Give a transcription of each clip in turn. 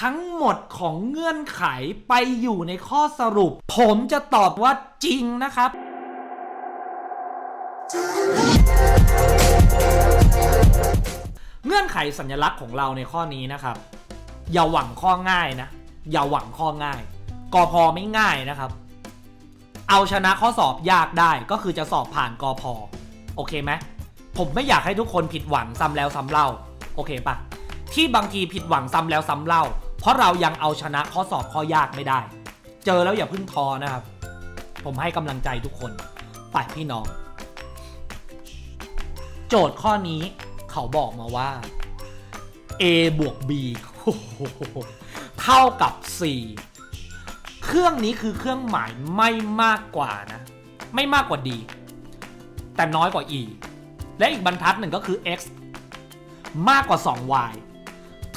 ทั้งหมดของเงื่อนไขไปอยู่ในข้อสรุป ผมจะตอบว่าจริงนะครับเงื่อนไขสัญลักษณ์ของเราในข้อนี้นะครับ อย่าหวังข้อง่ายนะ อย่าหวังข้อง่ายกอพอไม่ง่ายนะครับ เอาชนะข้อสอบยากได้ก็คือจะสอบผ่านกอพอโอเคไหมผมไม่อยากให้ทุกคนผิดหวังซ้ำแล้วซ้ำเล่า โอเคปะที่บางทีผิดหวังซ้ำแล้วซ้ำเล่า เพราะเรายังเอาชนะข้อสอบข้อยากไม่ได้ เจอแล้วอย่าพิ่งท้อนะครับ ผมให้กำลังใจทุกคนไปพี่น้อง โจทย์ข้อนี้เขาบอกมาว่า a บวก b เท่ากับ 4 เครื่องนี้คือเครื่องหมายไม่มากกว่านะ ไม่มากกว่า d แต่น้อยกว่า e และอีกบรรทัดหนึ่งก็คือ x มากกว่า 2y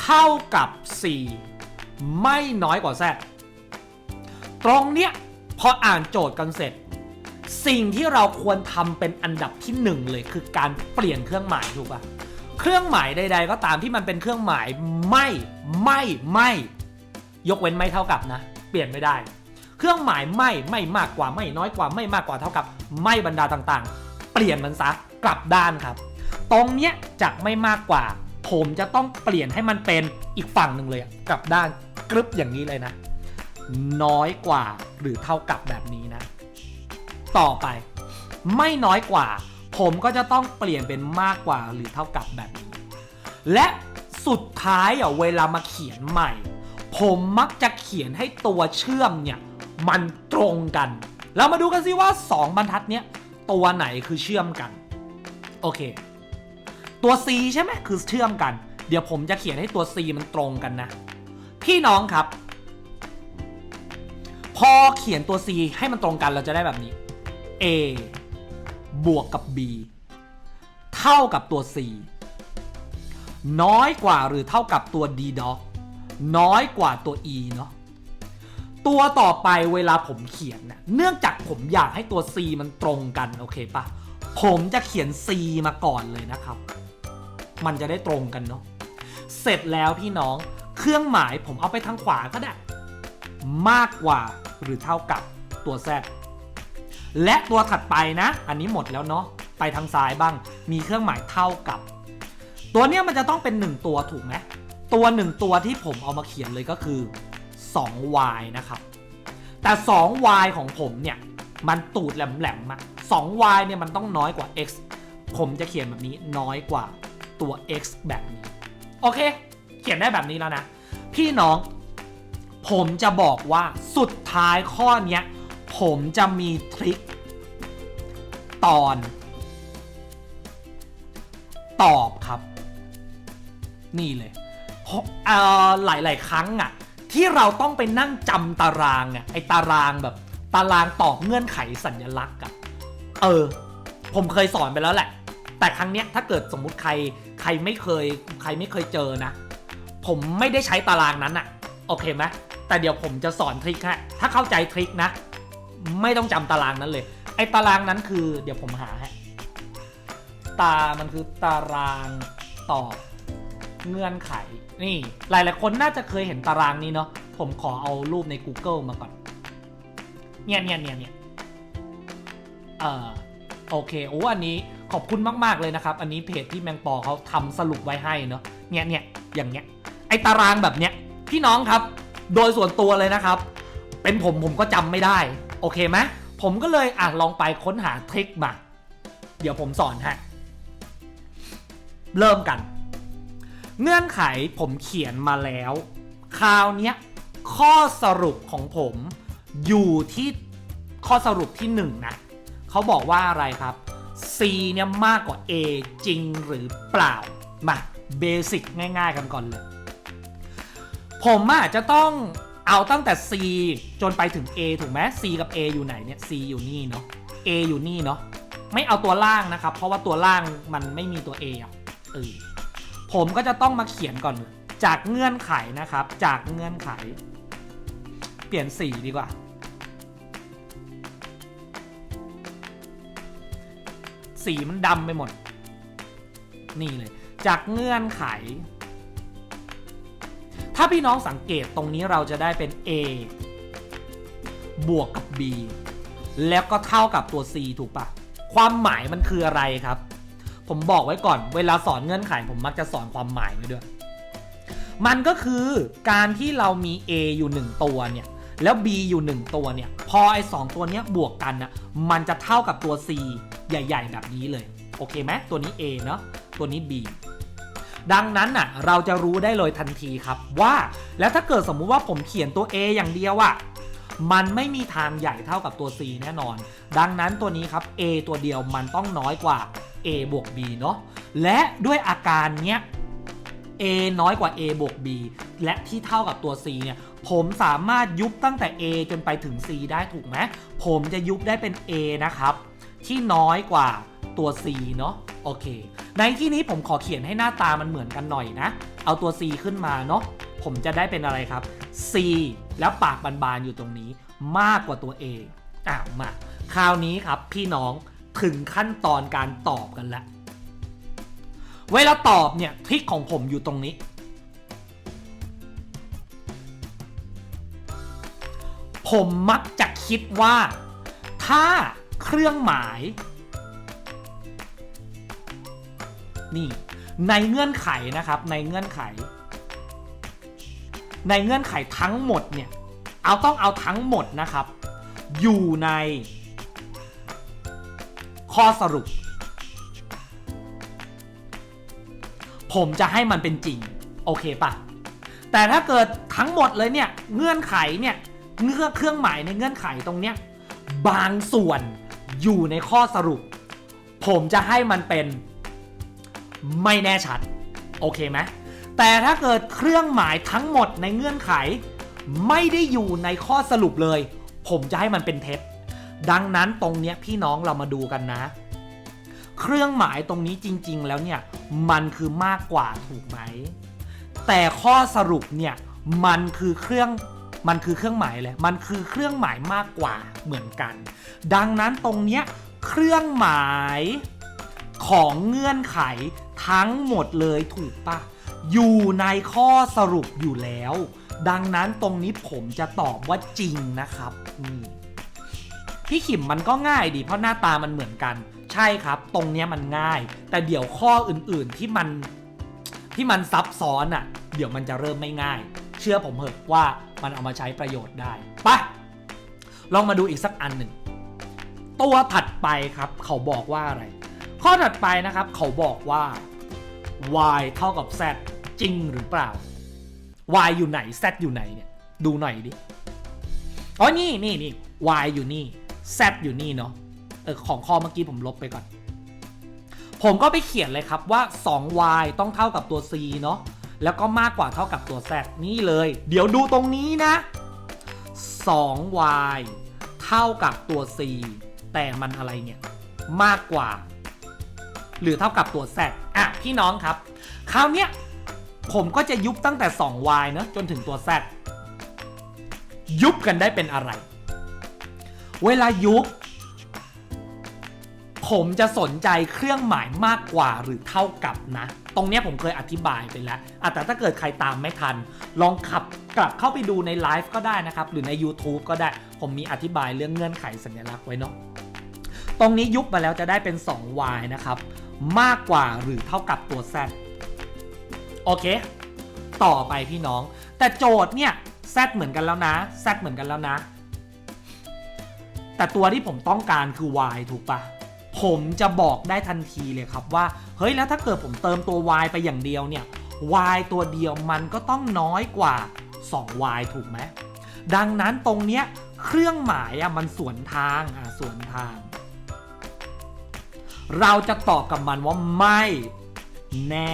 เท่ากับ 4 ไม่น้อยกว่า z ตรงเนี้ยพออ่านโจทย์กันเสร็จ สิ่งที่เราควรทำเป็นอันดับที่หนึ่งเลยคือการเปลี่ยนเครื่องหมายถูกปะเครื่องหมายใด ๆ ก็ตามที่มันเป็นเครื่องหมายไม่ไม่ไม่ ยกเว้นไม่เท่ากับนะ เปลี่ยนไม่ได้ เครื่องหมายไม่ไม่มากกว่าไม่น้อยกว่าไม่มากกว่าเท่ากับ ไม่บรรดาต่างๆ เปลี่ยนมันซะกลับด้านครับ ตรงเนี้ยจากไม่มากกว่า ผมจะต้องเปลี่ยนให้มันเป็นอีกฝั่งหนึ่งเลยอะกลับด้าน กรึบอย่างนี้เลยนะ น้อยกว่าหรือเท่ากับแบบนี้นะ ต่อไป ไม่น้อยกว่า ผมก็จะต้องเปลี่ยนเป็นมากกว่าหรือเท่ากับแบบนี้ และสุดท้ายอะเวลามาเขียนใหม่ ผมมักจะเขียนให้ตัวเชื่อมเนี่ยมันตรงกัน เรามาดูกันสิว่า 2 บรรทัดเนี้ยตัวไหนคือเชื่อมกัน โอเค ตัว C ใช่ไหมคือเชื่อมกัน เดี๋ยวผมจะเขียนให้ตัว C มันตรงกันนะ พี่น้องครับ พอเขียนตัว C ให้มันตรงกันเราจะได้แบบนี้ A บวกกับ B เท่ากับตัว C น้อยกว่าหรือเท่ากับตัว D dog น้อยกว่าตัว E เนาะตัวต่อไปเวลาผมเขียนนะเนื่องจากผมอยากให้ตัว C มันตรงกันโอเคปะผมจะเขียน C มาก่อนเลยนะครับ มันจะได้ตรงกันเนาะเสร็จแล้วพี่น้อง เครื่องหมายผมเอาไปทางขวาก็ได้ มากกว่าหรือเท่ากับตัว Z และตัวถัดไปนะ อันนี้หมดแล้วเนาะไปทางซ้ายบ้าง มีเครื่องหมายเท่ากับ ตัวเนี้ยมันจะต้องเป็น 1 ตัวถูกไหมตัว 1 ตัวที่ผมเอามาเขียนเลยก็คือ 2y นะครับ แต่ 2y ของผมเนี่ย มันตูดแหลมๆอะ 2y เนี่ยมันต้องน้อยกว่า x ผมจะเขียนแบบนี้น้อยกว่าตัว x แบบนี้ โอเค เขียนได้แบบนี้แล้วนะ พี่น้อง ผมจะบอกว่าสุดท้ายข้อนี้ผมจะมีทริคตอน ตอบครับ นี่เลยเพราะเอ่อหลาย ๆ ครั้งอะที่เราต้องไปนั่งจำตารางอะไอตารางแบบ ตารางตอบเงื่อนไขสัญลักษณ์อะเออ ผมเคยสอนไปแล้วแหละ แต่ครั้งเนี้ยถ้าเกิดสมมุติใครใครไม่เคย ใครไม่เคยเจอนะ ผมไม่ได้ใช้ตารางนั้นอะโอเคไหมแต่เดี๋ยวผมจะสอนทริคฮะถ้าเข้าใจทริคนะ ไม่ต้องจำตารางนั้นเลย ไอ้ตารางนั้นคือเดี๋ยวผมหาฮะตา มันคือตารางตอบเงื่อนไข นี่ หลายๆคนน่าจะเคยเห็นตารางนี้เนาะ ผมขอเอารูปใน Google มาก่อน เนี่ยเนี่ยเนี่ยเนี่ยเออโอเค โอ้ อันนี้ขอบคุณมาก ๆ เลยนะครับ อันนี้เพจที่แมงปอเขาทำสรุปไว้ให้เนาะ เนี่ยเนี่ยอย่างเงี้ย ไอตารางแบบเนี้ยพี่น้องครับ โดยส่วนตัวเลยนะครับ เป็นผมผมก็จำไม่ได้ โอเคไหมผมก็เลยอะลองไปค้นหาทริคมา เดี๋ยวผมสอนฮะ เริ่มกัน เงื่อนไขผมเขียนมาแล้ว คราวเนี้ยข้อสรุปของผมอยู่ที่ข้อสรุปที่ 1 นะเขาบอกว่าอะไรครับ C เนี่ยมากกว่า A จริงหรือเปล่า มาเบสิกง่ายๆกันก่อนเลย ผมอะจะต้องเอาตั้งแต่ C จนไปถึง A ถูกไหม C กับ A อยู่ไหนเนี่ย C อยู่นี่เนาะ A อยู่นี่เนาะไม่เอาตัวล่างนะครับ เพราะว่าตัวล่างมันไม่มีตัว A อะเออผมก็จะต้องมาเขียนก่อน จากเงื่อนไขนะครับ จากเงื่อนไข เปลี่ยนสีดีกว่า สีมันดำไปหมด นี่เลย จากเงื่อนไข ถ้าพี่น้องสังเกตตรงนี้เราจะได้เป็น A บวกกับ B แล้วก็เท่ากับตัว C ถูกปะความหมายมันคืออะไรครับ ผมบอกไว้ก่อน เวลาสอนเงื่อนไขผมมักจะสอนความหมายไว้ด้วย มันก็คือการที่เรามี A อยู่ 1 ตัวเนี่ย แล้ว B อยู่ 1 ตัวเนี่ย พอไอ้สองตัวเนี้ยบวกกันนะมันจะเท่ากับตัว C ใหญ่ ๆ แบบนี้เลย โอเคไหมตัวนี้ A เนาะตัวนี้ B ดังนั้นน่ะเราจะรู้ได้เลยทันทีครับว่า แล้วถ้าเกิดสมมุติว่าผมเขียนตัว A อย่างเดียวอะมันไม่มีทางใหญ่เท่ากับตัว C แน่นอน ดังนั้นตัวนี้ครับ A ตัวเดียวมันต้องน้อยกว่า A บวก B เนาะและด้วยอาการเนี้ย A น้อยกว่า A บวก B และที่เท่ากับตัว C เนี่ย ผมสามารถยุบตั้งแต่ A จนไปถึง C ได้ถูกไหม ผมจะยุบได้เป็น A นะครับ ที่น้อยกว่า ตัว C เนาะโอเค ในที่นี้ผมขอเขียนให้หน้าตามันเหมือนกันหน่อยนะ เอาตัว C ขึ้นมาเนาะผมจะได้เป็นอะไรครับ C แล้วปากบานๆอยู่ตรงนี้มากกว่าตัว A อะมาคราวนี้ครับพี่น้องถึงขั้นตอนการตอบกันแล้วเวลาตอบเนี่ยทริคของผมอยู่ตรงนี้ ผมมักจะคิดว่า ถ้าเครื่องหมาย นี่ในเงื่อนไขนะครับในเงื่อนไข ในเงื่อนไขทั้งหมดเนี่ยเอาต้องเอาทั้งหมดนะครับ อยู่ใน ข้อสรุป ผมจะให้มันเป็นจริง โอเคปะแต่ถ้าเกิดทั้งหมดเลยเนี่ยเงื่อนไขเนี่ยเงื่อนเครื่องหมายในเงื่อนไขตรงเนี้ยบางส่วนอยู่ในข้อสรุป ผมจะให้มันเป็น ไม่แน่ชัด โอเคไหมแต่ถ้าเกิดเครื่องหมายทั้งหมดในเงื่อนไข ไม่ได้อยู่ในข้อสรุปเลย ผมจะให้มันเป็นเท็จดังนั้นตรงเนี้ยพี่น้องเรามาดูกันนะ เครื่องหมายตรงนี้จริง ๆ แล้วเนี่ยมันคือมากกว่าถูกไหม แต่ข้อสรุปเนี่ยมันคือเครื่องมันคือเครื่องหมายเลยมันคือเครื่องหมายมากกว่าเหมือนกัน ดังนั้นตรงเนี้ยเครื่องหมายของเงื่อนไข ทั้งหมดเลยถูกปะอยู่ในข้อสรุปอยู่แล้ว ดังนั้นตรงนี้ผมจะตอบว่าจริงนะครับนี่พี่ขิมมันก็ง่ายดีเพราะหน้าตามันเหมือนกัน ใช่ครับ ตรงเนี้ยมันง่าย แต่เดี๋ยวข้ออื่นๆที่มันที่มันซับซ้อนอะ่ะ เดี๋ยวมันจะเริ่มไม่ง่าย เชื่อผมเถอะว่ามันเอามาใช้ประโยชน์ได้ไปลองมาดูอีกสักอันหนึ่งตัวถัดไปครับ เขาบอกว่าอะไร ข้อถัดไปนะครับ เขาบอกว่า y เท่ากับ z จริงหรือเปล่า y อยู่ไหน z อยู่ไหนเนี่ย ดูหน่อยดิ อ๋อ นี่นี่นี่ y อยู่นี่ z อยู่นี่เนาะ เออ ของข้อเมื่อกี้ผมลบไปก่อน ผมก็ไปเขียนเลยครับว่า 2y ต้องเท่ากับตัว c เนาะ แล้วก็มากกว่าเท่ากับตัว z นี่เลย เดี๋ยวดูตรงนี้นะ 2y เท่ากับตัว c แต่มันอะไรเนี่ย มากกว่า หรือเท่ากับตัว z อะพี่น้องครับ คราวเนี้ยผมก็จะยุบตั้งแต่ 2y เนะจนถึงตัว z ยุบกันได้เป็นอะไร เวลายุบ ผมจะสนใจเครื่องหมายมากกว่าหรือเท่ากับนะ ตรงนี้ผมเคยอธิบายไปแล้วแต่ถ้าเกิดใครตามไม่ทัน ลองขับกลับเข้าไปดูในไลฟ์ก็ได้นะครับ หรือใน YouTube ก็ได้ ผมมีอธิบายเรื่องเงื่อนไขสัญลักษณ์ไว้เนาะ ตรงนี้ยุบมาแล้วจะได้เป็น 2y นะครับ มากกว่าหรือเท่ากับตัว z โอเค ต่อไปพี่น้อง แต่โจทย์เนี่ย z เหมือนกันแล้วนะ z เหมือนกันแล้วนะ แต่ตัวที่ผมต้องการคือ y ถูกปะผมจะบอกได้ทันทีเลยครับว่า เฮ้ยแล้วถ้าเกิดผมเติมตัว y ไปอย่างเดียวเนี่ย y ตัวเดียวมันก็ต้องน้อยกว่า 2y ถูกไหม ดังนั้นตรงเนี้ยเครื่องหมายอะมันสวนทางอะสวนทาง เราจะตอบกับมันว่าไม่แน่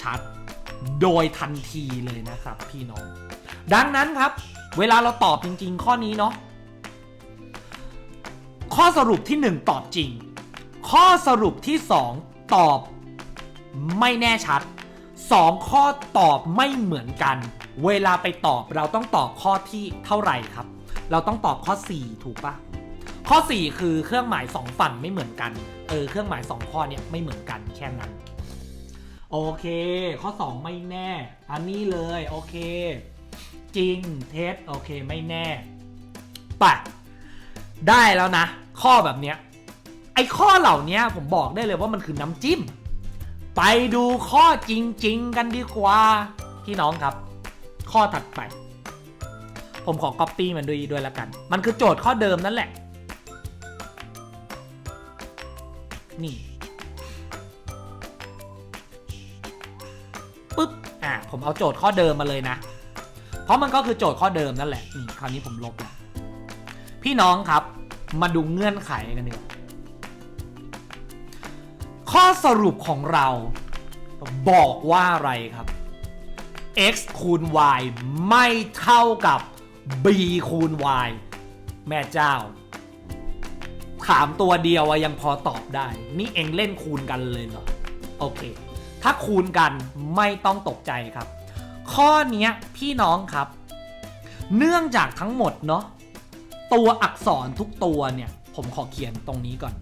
ชัด โดยทันทีเลยนะครับพี่น้อง ดังนั้นครับ เวลาเราตอบจริง ๆ ข้อนี้เนาะข้อสรุปที่ 1 ตอบจริง ข้อสรุปที่ 2 ตอบไม่แน่ชัด 2 ข้อตอบไม่เหมือนกัน เวลาไปตอบเราต้องตอบข้อที่เท่าไหร่ครับ เราต้องตอบข้อ 4 ถูกปะข้อ 4 คือเครื่องหมาย 2 ฝั่งไม่เหมือนกัน ออเครื่องหมาย 2 ข้อเนี่ยไม่เหมือนกันแค่นั้น โอเค ข้อ 2 ไม่แน่ อันนี้เลยโอเค จริงเท็จโอเคไม่แน่ปะได้แล้วนะ ข้อแบบเนี้ยไอ้ข้อเหล่านี้ผมบอกได้เลยว่ามันคือน้ำจิ้ม ไปดูข้อจริง ๆ กันดีกว่าพี่น้องครับ ข้อถัดไป ผมขอ copy มันด้วยด้วยแล้วกัน มันคือโจทย์ข้อเดิมนั่นแหละ นี่ปึ๊บอะผมเอาโจทย์ข้อเดิมมาเลยนะ เพราะมันก็คือโจทย์ข้อเดิมนั่นแหละนี่คราวนี้ผมลบแล้วพี่น้องครับมาดูเงื่อนไขกันดีกว่าข้อสรุปของเรา บอกว่าอะไรครับ x คูณ y ไม่เท่ากับ b คูณ y แม่เจ้า ถามตัวเดียวอะยังพอตอบได้ นี่เองเล่นคูณกันเลยเหรอ โอเค ถ้าคูณกันไม่ต้องตกใจครับ ข้อนี้พี่น้องครับ เนื่องจากทั้งหมดเนาะตัวอักษรทุกตัวเนี่ย ผมขอเขียนตรงนี้ก่อน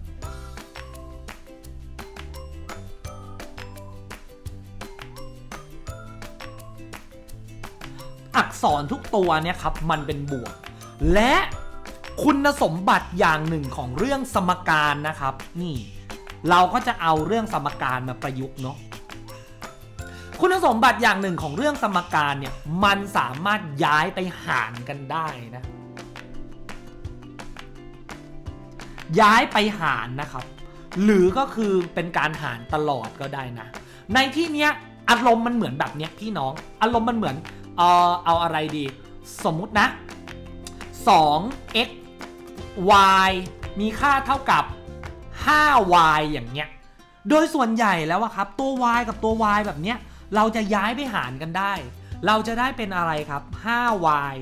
อักษรทุกตัวเนี่ยครับ มันเป็นบวก และ คุณสมบัติอย่างหนึ่งของเรื่องสมการนะครับ นี่ เราก็จะเอาเรื่องสมการมาประยุกต์เนาะคุณสมบัติอย่างหนึ่งของเรื่องสมการเนี่ยมันสามารถย้ายไปหารกันได้นะย้ายไปหารนะครับ หรือก็คือเป็นการหารตลอดก็ได้นะ ในที่เนี้ยอารมณ์มันเหมือนแบบเนี้ยพี่น้อง อารมณ์มันเหมือนเออเอาอะไรดี สมมุตินะ 2x y มีค่าเท่ากับ 5y อย่างเงี้ย โดยส่วนใหญ่แล้วอะครับ ตัว y กับตัว y แบบเนี้ย เราจะย้ายไปหารกันได้ เราจะได้เป็นอะไรครับ 5y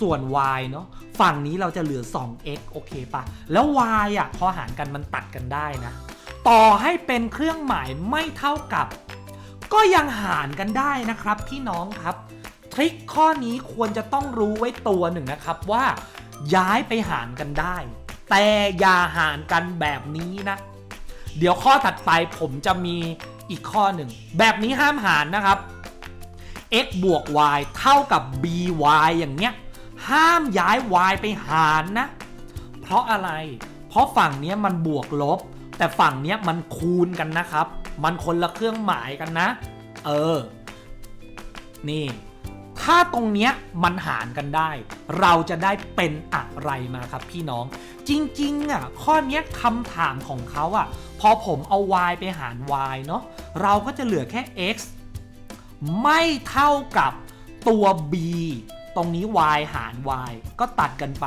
ส่วน y เนาะฝั่งนี้เราจะเหลือ 2x โอเคปะแล้ว y อะพอหารกันมันตัดกันได้นะ ต่อให้เป็นเครื่องหมายไม่เท่ากับ ก็ยังหารกันได้นะครับพี่น้องครับ ทริคข้อนี้ควรจะต้องรู้ไว้ตัวหนึ่งนะครับว่า ย้ายไปหารกันได้ แต่อย่าหารกันแบบนี้นะ เดี๋ยวข้อถัดไปผมจะมีอีกข้อหนึ่ง แบบนี้ห้ามหารนะครับ x บวก y เท่ากับ by อย่างเงี้ย ห้ามย้าย y ไปหารนะ เพราะอะไร เพราะฝั่งเนี้ยมันบวกลบ แต่ฝั่งเนี้ยมันคูณกันนะครับ มันคนละเครื่องหมายกันนะ เออ นี่ ถ้าตรงเนี้ยมันหารกันได้ เราจะได้เป็นอะไรมาครับพี่น้อง จริงๆอะข้อเนี้ยคำถามของเขาอะ พอผมเอา y ไปหาร y เนาะเราก็จะเหลือแค่ x ไม่เท่ากับตัว b ตรงนี้ y หาร y ก็ตัดกันไป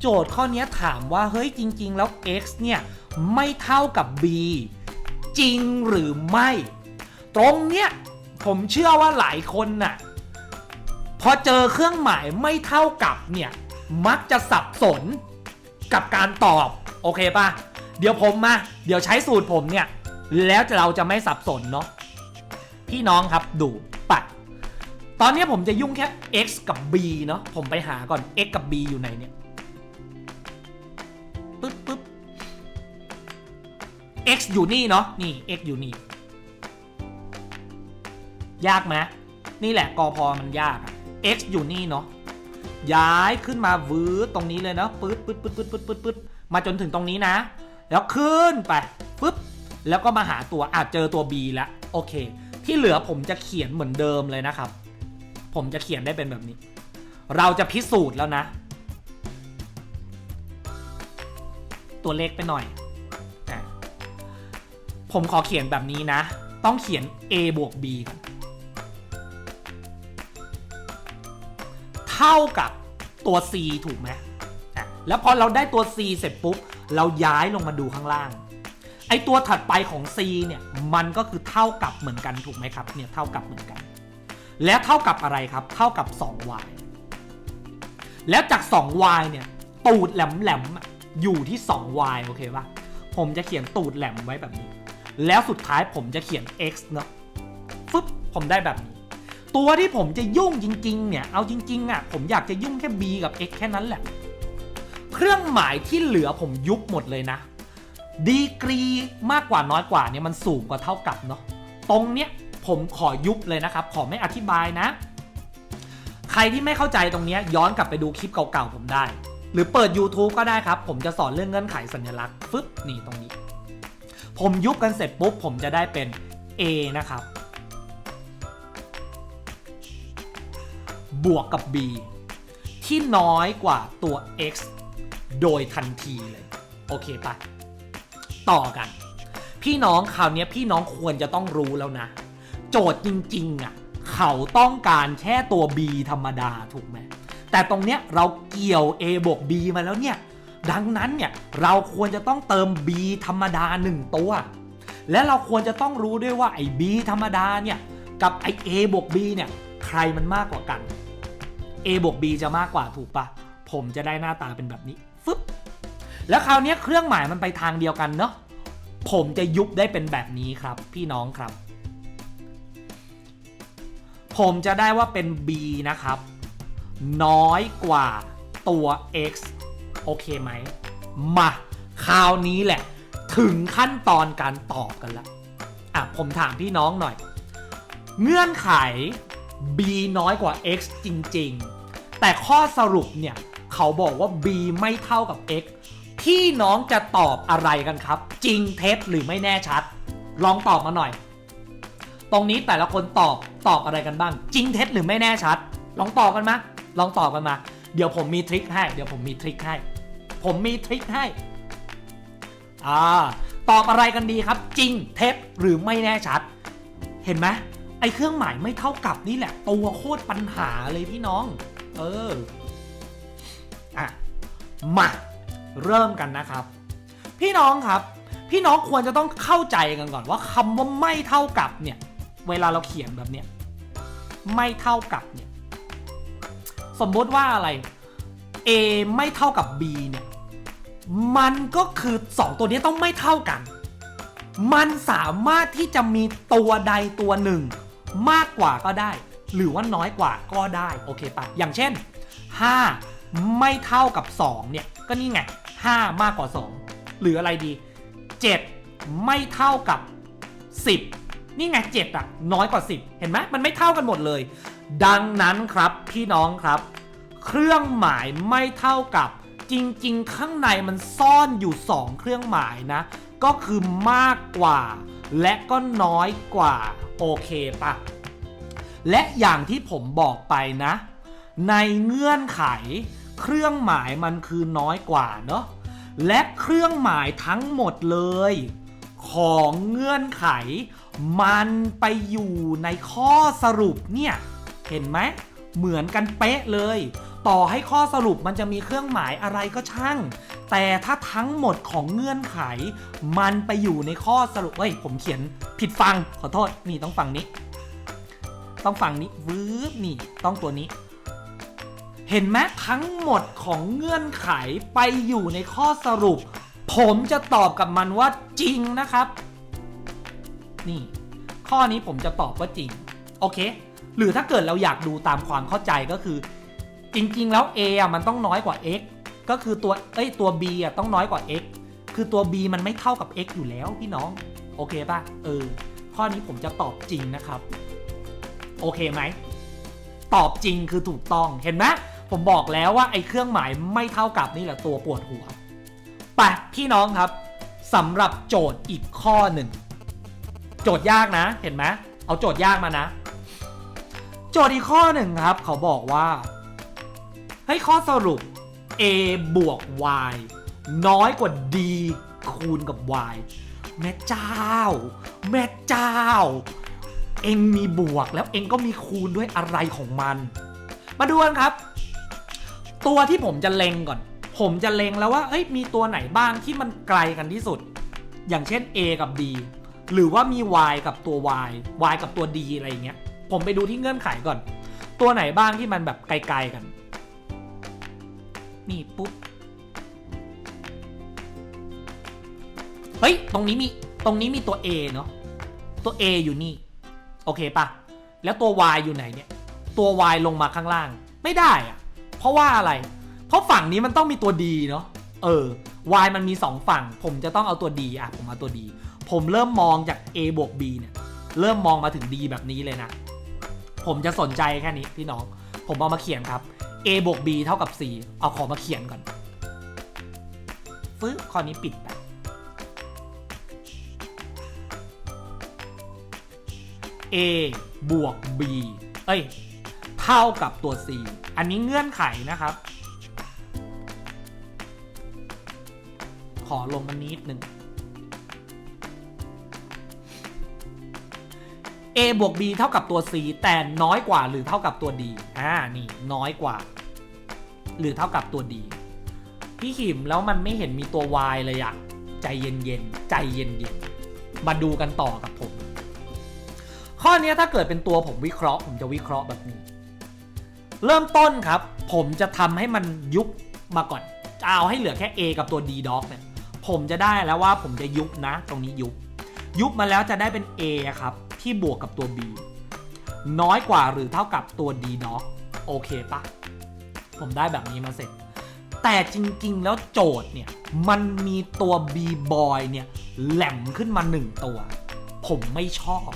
โจทย์ข้อนี้ถามว่าเฮ้ยจริง ๆ แล้ว x เนี่ยไม่เท่ากับ b จริงหรือไม่ ตรงเนี้ยผมเชื่อว่าหลายคนน่ะ พอเจอเครื่องหมายไม่เท่ากับเนี่ย มักจะสับสนกับการตอบ โอเคป่ะเดี๋ยวผมมา เดี๋ยวใช้สูตรผมเนี่ย แล้วเราจะไม่สับสนเนาะพี่น้องครับดูปัด ตอนนี้ผมจะยุ่งแค่ x กับ b เนาะผมไปหาก่อน x กับ b อยู่ไหนเนี่ยปึ๊บปึ๊บ x อยู่นี่เนาะนี่ x อยู่นี่ ยากไหมนี่แหละกอพอมันยากอะ x อยู่นี่เนาะย้ายขึ้นมาวืดตรงนี้เลยเนาะปึ๊ดปึ๊ดปึ๊ดปึ๊ดปึ๊ดปึ๊ดปึ๊ดมาจนถึงตรงนี้นะ แล้วขึ้นไปปึ๊บแล้วก็มาหาตัวอาจเจอตัว b แล้วโอเค ที่เหลือผมจะเขียนเหมือนเดิมเลยนะครับ ผมจะเขียนได้เป็นแบบนี้ เราจะพิสูจน์แล้วนะ ตัวเล็กไปหน่อยอผมขอเขียนแบบนี้นะ ต้องเขียน a บวก b ก่อน เท่ากับตัว c ถูกไหมอะแล้วพอเราได้ตัว c เสร็จปุ๊บ เราย้ายลงมาดูข้างล่าง ไอตัวถัดไปของ c เนี่ย มันก็คือเท่ากับเหมือนกันถูกไหมครับ เนี่ยเท่ากับเหมือนกัน แล้วเท่ากับอะไรครับ เท่ากับ 2y แล้วจาก 2y เนี่ย ตูดแหลมๆอะอยู่ที่ 2y โอเคปะผมจะเขียนตูดแหลมไว้แบบนี้ แล้วสุดท้ายผมจะเขียน x เนาะฟึบผมได้แบบนี้ ตัวที่ผมจะยุ่งจริง ๆ เนี่ย เอาจริง ๆ อะ ผมอยากจะยุ่งแค่ b กับ x แค่นั้นแหละ เครื่องหมายที่เหลือผมยุบหมดเลยนะ ดีกรีมากกว่าน้อยกว่าเนี่ยมันสูงกว่าเท่ากับเนาะ ตรงเนี้ยผมขอยุบเลยนะครับ ขอไม่อธิบายนะ ใครที่ไม่เข้าใจตรงเนี้ยย้อนกลับไปดูคลิปเก่าๆผมได้ หรือเปิด YouTube ก็ได้ครับ ผมจะสอนเรื่องเงื่อนไขสัญลักษณ์ฟึบนี่ตรงนี้ ผมยุบกันเสร็จปุ๊บผมจะได้เป็น A นะครับ บวกกับ b ที่น้อยกว่าตัว x โดยทันทีเลย โอเคปะต่อกัน พี่น้องคราวนี้พี่น้องควรจะต้องรู้แล้วนะ โจทย์จริง ๆอะเขาต้องการแค่ตัว b ธรรมดาถูกไหมแต่ตรงเนี้ยเราเกี่ยว a บวก b มาแล้วเนี่ย ดังนั้นเนี่ยเราควรจะต้องเติม b ธรรมดา 1 ตัว และเราควรจะต้องรู้ด้วยว่าไอ้ b ธรรมดาเนี่ยกับไอ้ a บวก b เนี่ย ใครมันมากกว่ากัน a บวก b จะมากกว่าถูกปะผมจะได้หน้าตาเป็นแบบนี้ฟึบแล้วคราวนี้เครื่องหมายมันไปทางเดียวกันเนาะผมจะยุบได้เป็นแบบนี้ครับ พี่น้องครับ ผมจะได้ว่าเป็น b นะครับ น้อยกว่าตัว x โอเคไหม มาคราวนี้แหละ ถึงขั้นตอนการตอบกันล้วอะ ผมถามพี่น้องหน่อย เงื่อนไข b น้อยกว่า x จริง ๆ แต่ข้อสรุปเนี่ย เขาบอกว่า b ไม่เท่ากับ x พี่น้องจะตอบอะไรกันครับ จริงเท็จหรือไม่แน่ชัด ลองตอบมาหน่อย ตรงนี้แต่ละคนตอบตอบอะไรกันบ้าง จริงเท็จหรือไม่แน่ชัด ลองตอบกันมาลองตอบกันมา เดี๋ยวผมมีทริคให้ เดี๋ยวผมมีทริคให้ ผมมีทริคให้อ่าตอบอะไรกันดีครับ จริงเท็จหรือไม่แน่ชัด เห็นไหม อ้เครื่องหมายไม่เท่ากับนี่แหละ ตัวโคตรปัญหาเลยพี่น้อง เออ อะ มา เริ่มกันนะครับ พี่น้องครับ พี่น้องควรจะต้องเข้าใจกันก่อนว่าคำว่าไม่เท่ากับเนี่ย เวลาเราเขียนแบบเนี้ยไม่เท่ากับเนี่ย สมมติว่าอะไร A ไม่เท่ากับ B เนี่ย มันก็คือ 2 ตัวนี้ต้องไม่เท่ากัน มันสามารถที่จะมีตัวใดตัวหนึ่ง มากกว่าก็ได้ หรือว่าน้อยกว่าก็ได้โอเคปะอย่างเช่น 5 ไม่เท่ากับ 2 เนี่ย ก็นี่ไง 5 มากกว่า 2 หรืออะไรดี 7 ไม่เท่ากับ 10 นี่ไง 7 อะ น้อยกว่า 10 เห็นไหมมันไม่เท่ากันหมดเลย ดังนั้นครับพี่น้องครับ เครื่องหมายไม่เท่ากับจริง ๆ ข้างในมันซ่อนอยู่ 2 เครื่องหมายนะ ก็คือมากกว่า และก็น้อยกว่าโอเคปะและอย่างที่ผมบอกไปนะ ในเงื่อนไข เครื่องหมายมันคือน้อยกว่าเนาะและเครื่องหมายทั้งหมดเลย ของเงื่อนไข มันไปอยู่ในข้อสรุปเนี่ย เห็นไหมเหมือนกันเป๊ะเลย ต่อให้ข้อสรุปมันจะมีเครื่องหมายอะไรก็ช่าง แต่ถ้าทั้งหมดของเงื่อนไข มันไปอยู่ในข้อสรุปเฮ้ย ผมเขียนผิดฟัง ขอโทษ นี่ต้องฟังนี้ ต้องฟังนี้วืบนี่ ต้องตัวนี้ เห็นไหมทั้งหมดของเงื่อนไขไปอยู่ในข้อสรุป ผมจะตอบกับมันว่าจริงนะครับ นี่ ข้อนี้ผมจะตอบว่าจริง โอเค หรือถ้าเกิดเราอยากดูตามความเข้าใจก็คือ จริงๆ แล้ว A อะมันต้องน้อยกว่า x ก็คือตัวเอ้ยตัว b อะต้องน้อยกว่า x คือตัว b มันไม่เท่ากับ x อยู่แล้วพี่น้อง โอเคป่ะ เออ ข้อนี้ผมจะตอบจริงนะครับ โอเคไหม ตอบจริงคือถูกต้อง เห็นไหมผมบอกแล้วว่าไอ้เครื่องหมายไม่เท่ากับนี่แหละตัวปวดหัวไปพี่น้องครับสำหรับโจทย์อีกข้อหนึ่ง โจทย์ยากนะ เห็นไหมเอาโจทย์ยากมานะ โจทย์อีกข้อหนึ่งครับ เขาบอกว่า ให้ข้อสรุป a บวก y น้อยกว่า d คูณกับ y แม่เจ้า แม่เจ้า เองมีบวกแล้วเองก็มีคูณด้วยอะไรของมัน มาดูกันครับ ตัวที่ผมจะเล็งก่อน ผมจะเล็งแล้วว่าเอ้ยมีตัวไหนบ้างที่มันไกลกันที่สุด อย่างเช่น A กับ D หรือว่ามี Y กับตัว Y Y กับตัว D อะไรอย่างเงี้ย ผมไปดูที่เงื่อนไขก่อน ตัวไหนบ้างที่มันแบบไกลๆกัน นี่ปุ๊บ เฮ้ย ตรงนี้มี ตรงนี้มีตัว A เนาะ ตัว A อยู่นี่ โอเคปะแล้วตัว y อยู่ไหนเนี่ย ตัว y ลงมาข้างล่าง ไม่ได้อะเพราะว่าอะไร เพราะฝั่งนี้มันต้องมีตัว d เนาะ เออ y มันมี 2 ฝั่ง ผมจะต้องเอาตัว d อะ ผมเอาตัว d ผมเริ่มมองจาก a บวก b เนี่ย เริ่มมองมาถึง D แบบนี้เลยนะ ผมจะสนใจแค่นี้พี่น้อง ผมเอามาเขียนครับ A บวก B เท่ากับ C เอาขอมาเขียนก่อนฟึ๊บข้อนี้ปิดไป A บวก B เอ้ย เท่ากับตัว C อันนี้เงื่อนไขนะครับ ขอลงมานิดหนึ่ง A บวก B เท่ากับตัว C แต่น้อยกว่าหรือเท่ากับตัว D อ่านี่น้อยกว่า หรือเท่ากับตัว D พี่ขิมแล้วมันไม่เห็นมีตัว Y เลยอะใจเย็นๆใจเย็นๆมาดูกันต่อกับผม ข้อนี้ถ้าเกิดเป็นตัวผมวิเคราะห์ ผมจะวิเคราะห์แบบนี้ เริ่มต้นครับ ผมจะทำให้มันยุบมาก่อนเอาให้เหลือแค่ A กับตัว D dog เนี่ยผมจะได้แล้วว่าผมจะยุบนะ ตรงนี้ยุบ ยุบมาแล้วจะได้เป็น A ครับ ที่บวกกับตัว B น้อยกว่าหรือเท่ากับตัว D dog โอเคปะผมได้แบบนี้มาเสร็จ แต่จริงๆ แล้วโจทย์เนี่ย มันมีตัว B boy เนี่ยแหลมขึ้นมาหนึ่งตัว ผมไม่ชอบ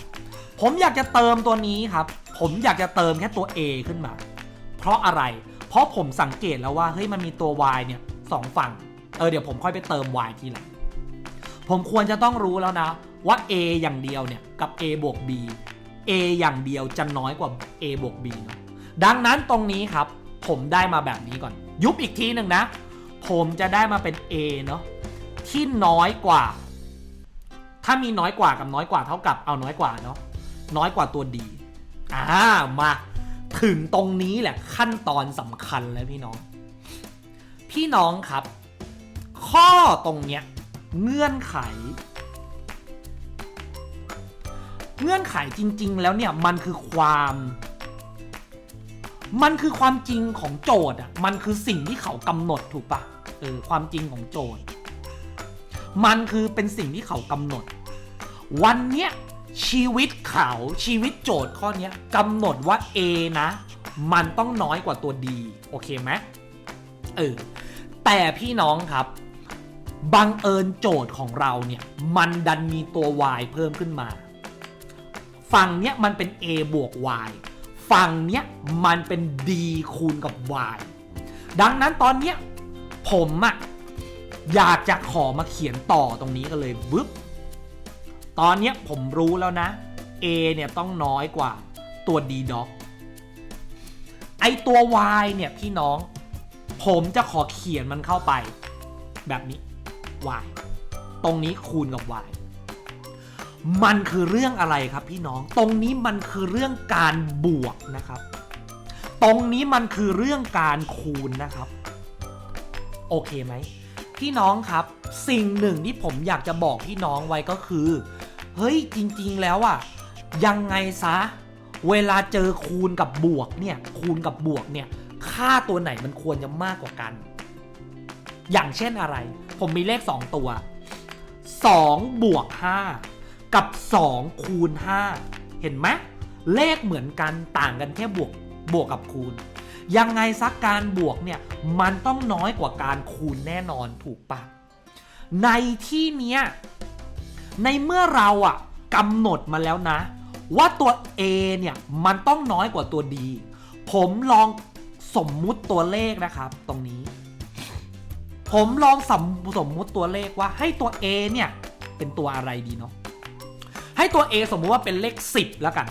ผมอยากจะเติมตัวนี้ครับ ผมอยากจะเติมแค่ตัว A ขึ้นมา เพราะอะไร เพราะผมสังเกตแล้วว่าเฮ้ยมันมีตัว Y เนี่ยสองฝั่ง เออเดี๋ยวผมค่อยไปเติม Y ทีหลังผมควรจะต้องรู้แล้วนะ ว่า A อย่างเดียวเนี่ยกับ A บวก B A อย่างเดียวจะน้อยกว่า A บวก B เนอะดังนั้นตรงนี้ครับ ผมได้มาแบบนี้ก่อน ยุบอีกทีหนึ่งนะ ผมจะได้มาเป็น A เนาะที่น้อยกว่า ถ้ามีน้อยกว่ากับน้อยกว่าเท่ากับเอาน้อยกว่าเนาะน้อยกว่าตัว D อ่ามาถึงตรงนี้แหละขั้นตอนสำคัญเลยพี่น้อง พี่น้องครับ ข้อตรงเนี้ยเงื่อนไข เงื่อนไขจริง ๆ แล้วเนี่ยมันคือความ มันคือความจริงของโจทย์อะมันคือสิ่งที่เขากำหนดถูกปะเออความจริงของโจทย์ มันคือเป็นสิ่งที่เขากำหนด วันเนี้ยชีวิตเขาชีวิตโจทย์ข้อเนี้ยกำหนดว่า A นะ มันต้องน้อยกว่าตัว D โอเคไหมเออแต่พี่น้องครับ บังเอิญโจทย์ของเราเนี่ย มันดันมีตัว y เพิ่มขึ้นมา ฝั่งเนี้ยมันเป็น a บวก y ฝั่งเนี้ยมันเป็น d คูณกับ y ดังนั้นตอนเนี้ยผมอะอยากจะขอมาเขียนต่อตรงนี้กันเลยบึ๊บ ตอนเนี้ยผมรู้แล้วนะ a เนี่ยต้องน้อยกว่าตัว d dog ไอตัว y เนี่ยพี่น้อง ผมจะขอเขียนมันเข้าไป แบบนี้ y ตรงนี้คูณกับ y มันคือเรื่องอะไรครับพี่น้อง ตรงนี้มันคือเรื่องการบวกนะครับ ตรงนี้มันคือเรื่องการคูณนะครับ โอเคไหมพี่น้องครับ สิ่งหนึ่งที่ผมอยากจะบอกพี่น้องไว้ก็คือ เฮ้ยจริงๆแล้วอะยังไงซะ เวลาเจอคูณกับบวกเนี่ย คูณกับบวกเนี่ย ค่าตัวไหนมันควรจะมากกว่ากัน อย่างเช่นอะไร ผมมีเลข 2 ตัว 2 บวก 5 กับ2คูณ5เห็นไหมเลขเหมือนกันต่างกันแค่บวกบวกกับคูณ ยังไงซักการบวกเนี่ยมันต้องน้อยกว่าการคูณแน่นอนถูกปะในที่เนี้ยในเมื่อเราอะกำหนดมาแล้วนะ ว่าตัว A เนี่ยมันต้องน้อยกว่าตัว D ผมลองสมมุติตัวเลขนะครับตรงนี้ ผมลองสมสมมุติตัวเลขว่าให้ตัว A เนี่ยเป็นตัวอะไรดีเนาะ ให้ตัว A สมมุติว่าเป็นเลข 10 แล้วกัน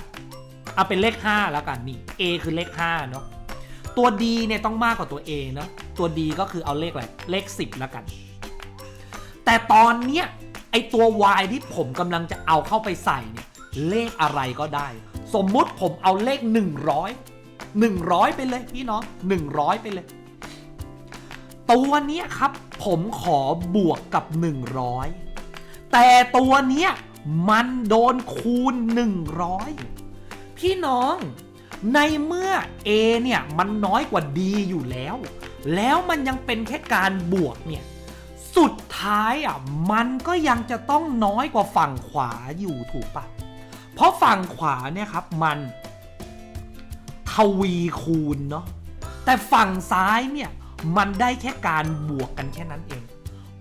เอาเป็นเลข 5 แล้วกันนี่ A คือเลข 5 เนาะ ตัว D เนี่ยต้องมากกว่าตัว A เนาะ ตัว D ก็คือเอาเลขอะไร เลข 10 แล้วกัน แต่ตอนเนี้ยไอตัว Y ที่ผมกำลังจะเอาเข้าไปใส่เนี่ย เลขอะไรก็ได้ สมมุติผมเอาเลข 100 100 ไปเลยพี่น้อง 100 ไปเลย ตัวเนี้ยครับผมขอบวกกับ 100 แต่ตัวเนี้ย มันโดนคูณ 100 พี่น้องในเมื่อ A เนี่ยมันน้อยกว่า D อยู่แล้ว แล้วมันยังเป็นแค่การบวกเนี่ย สุดท้ายอะมันก็ยังจะต้องน้อยกว่าฝั่งขวาอยู่ถูกปะเพราะฝั่งขวาเนี่ยครับมันทวีคูณเนาะแต่ฝั่งซ้ายเนี่ยมันได้แค่การบวกกันแค่นั้นเอง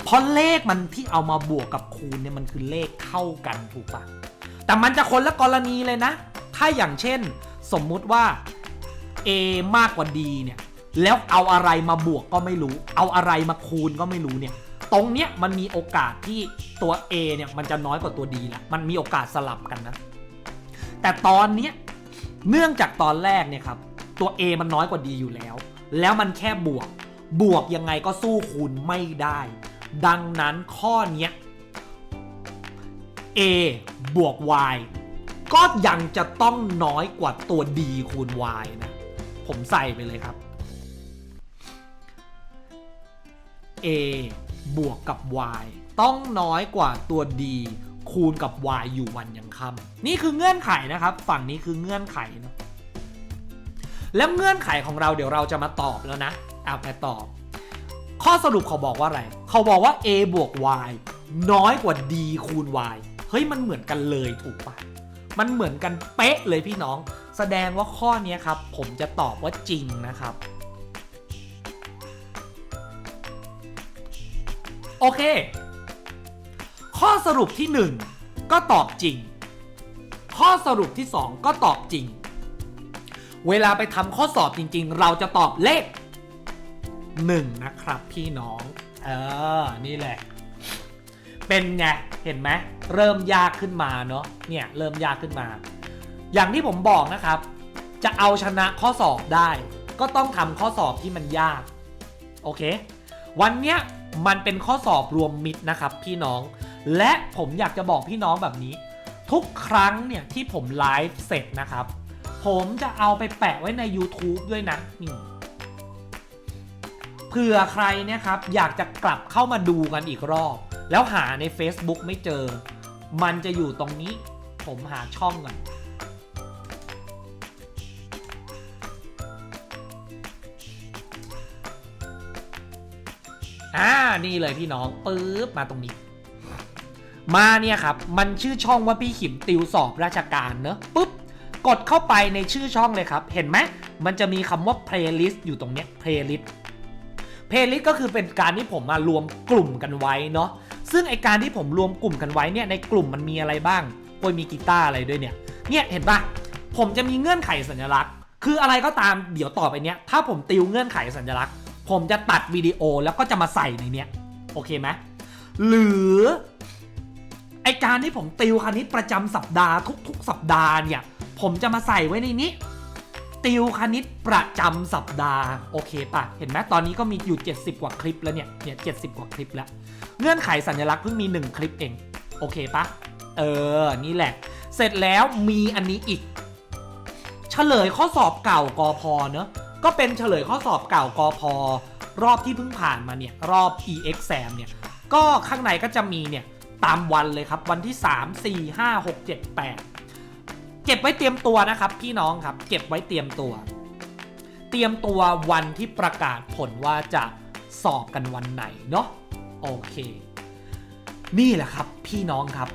เพราะเลขมันที่เอามาบวกกับคูณเนี่ยมันคือเลขเท่ากันถูกปะแต่มันจะคนละกรณีเลยนะ ถ้าอย่างเช่น สมมุติว่า A มากกว่า D เนี่ยแล้วเอาอะไรมาบวกก็ไม่รู้ เอาอะไรมาคูณก็ไม่รู้เนี่ย ตรงเนี้ยมันมีโอกาสที่ตัว A เนี่ยมันจะน้อยกว่าตัว D ล้วมันมีโอกาสสลับกันนะ แต่ตอนเนี้ยเนื่องจากตอนแรกเนี่ยครับตัว A มันน้อยกว่า D อยู่แล้ว แล้วมันแค่บวก บวกยังไงก็สู้คูณไม่ได้ ดังนั้นข้อนี้ A บวก Y ก็ยังจะต้องน้อยกว่าตัว D คูณ Y นะ ผมใส่ไปเลยครับ A บวกกับ Y ต้องน้อยกว่าตัว D คูณกับ Y อยู่วันยังค่ำนี่คือเงื่อนไขนะครับ ฝั่งนี้คือเงื่อนไขนะแล้วเงื่อนไขของเราเดี๋ยวเราจะมาตอบแล้วนะเอาไปตอบ ข้อสรุปเขาบอกว่าอะไร เขาบอกว่า a บวก y น้อยกว่า d คูณ y เฮ้ยมันเหมือนกันเลยถูกปะมันเหมือนกันเป๊ะเลยพี่น้อง แสดงว่าข้อนี้ครับ ผมจะตอบว่าจริงนะครับ โอเค ข้อสรุปที่ 1 ก็ตอบจริง ข้อสรุปที่ 2 ก็ตอบจริง เวลาไปทำข้อสอบจริง ๆ เราจะตอบเลข 1 นะครับพี่น้อง เออ นี่แหละ เป็นไง เห็นไหมเริ่มยากขึ้นมาเนาะเนี่ยเริ่มยากขึ้นมา อย่างที่ผมบอกนะครับ จะเอาชนะข้อสอบได้ ก็ต้องทำข้อสอบที่มันยาก โอเค วันเนี้ยมันเป็นข้อสอบรวมมิตรนะครับพี่น้อง และผมอยากจะบอกพี่น้องแบบนี้ ทุกครั้งเนี่ยที่ผมไลฟ์เสร็จนะครับ ผมจะเอาไปแปะไว้ใน YouTube ด้วยนะนี่ ผื่อใครเนี่ยครับอยากจะกลับเข้ามาดูกันอีกรอบ แล้วหาใน Facebook ไม่เจอ มันจะอยู่ตรงนี้ ผมหาช่องก่อนอ่านี่เลยพี่น้องปึ๊บมาตรงนี้ มาเนี่ยครับ มันชื่อช่องว่าพี่ขิมติวสอบราชการเนอะปุ๊บกดเข้าไปในชื่อช่องเลยครับ เห็นไหมมันจะมีคำว่า playlist อยู่ตรงเนี้ย playlist playlist ก็คือเป็นการที่ผมมารวมกลุ่มกันไว้เนาะซึ่งไอการที่ผมรวมกลุ่มกันไว้เนี่ยในกลุ่มมันมีอะไรบ้างโอยมีกีตาร์อะไรด้วยเนี่ยเนี่ยเห็นปะผมจะมีเงื่อนไขสัญลักษณ์ คืออะไรก็ตามเดี๋ยวต่อไปเนี้ยถ้าผมติวเงื่อนไขสัญลักษณ์ ผมจะตัดวิดีโอแล้วก็จะมาใส่ในเนี้ยโอเคไหมหรือไอการที่ผมติวคณิตประจำสัปดาห์ทุก ๆ สัปดาห์เนี่ยผมจะมาใส่ไว้ในนี้ ติวคณิตประจำสัปดาห์ โอเคปะเห็นไหมตอนนี้ก็มีอยู่ 70 กว่าคลิปแล้วเนี่ยเนี่ยเกว่าคลิปแล้ว เงื่อนไขสัญลักษณ์เพิ่งมี 1 คลิปเอง โอเคปะเออ นี่แหละ เสร็จแล้วมีอันนี้อีก เฉลยข้อสอบเก่ากอพอเนอะก็เป็นเฉลยข้อสอบเก่ากอพอรอบที่เพิ่งผ่านมาเนี่ยรอบ e-exam เนี่ยก็ข้างในก็จะมีเนี่ยตามวันเลยครับวันที่ 3 4 5 6 7 8 เก็บไว้เตรียมตัวนะครับ พี่น้องครับ เก็บไว้เตรียมตัว เตรียมตัววันที่ประกาศผลว่าจะสอบกันวันไหนเนาะโอเค นี่แหละครับพี่น้องครับ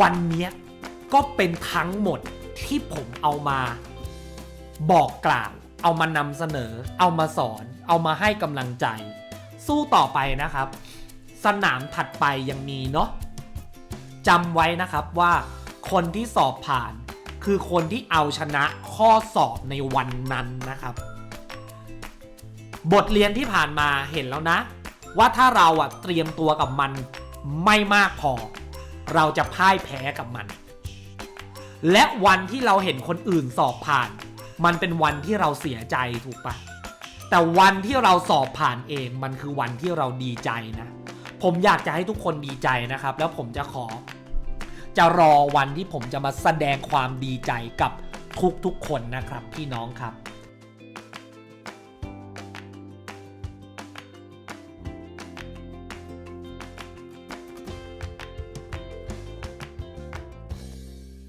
วันนี้ก็เป็นทั้งหมดที่ผมเอามา บอกกล่าว เอามานำเสนอ เอามาสอน เอามาให้กำลังใจ สู้ต่อไปนะครับ สนามถัดไปยังมีเนาะจำไว้นะครับว่าคนที่สอบผ่าน คือคนที่เอาชนะข้อสอบในวันนั้นนะครับ บทเรียนที่ผ่านมาเห็นแล้วนะ ว่าถ้าเราอะเตรียมตัวกับมันไม่มากพอ เราจะพ่ายแพ้กับมัน และวันที่เราเห็นคนอื่นสอบผ่าน มันเป็นวันที่เราเสียใจถูกปะแต่วันที่เราสอบผ่านเองมันคือวันที่เราดีใจนะ ผมอยากจะให้ทุกคนดีใจนะครับ แล้วผมจะขอ จะรอวันที่ผมจะมาแสดงความดีใจกับทุกๆคนนะครับพี่น้องครับ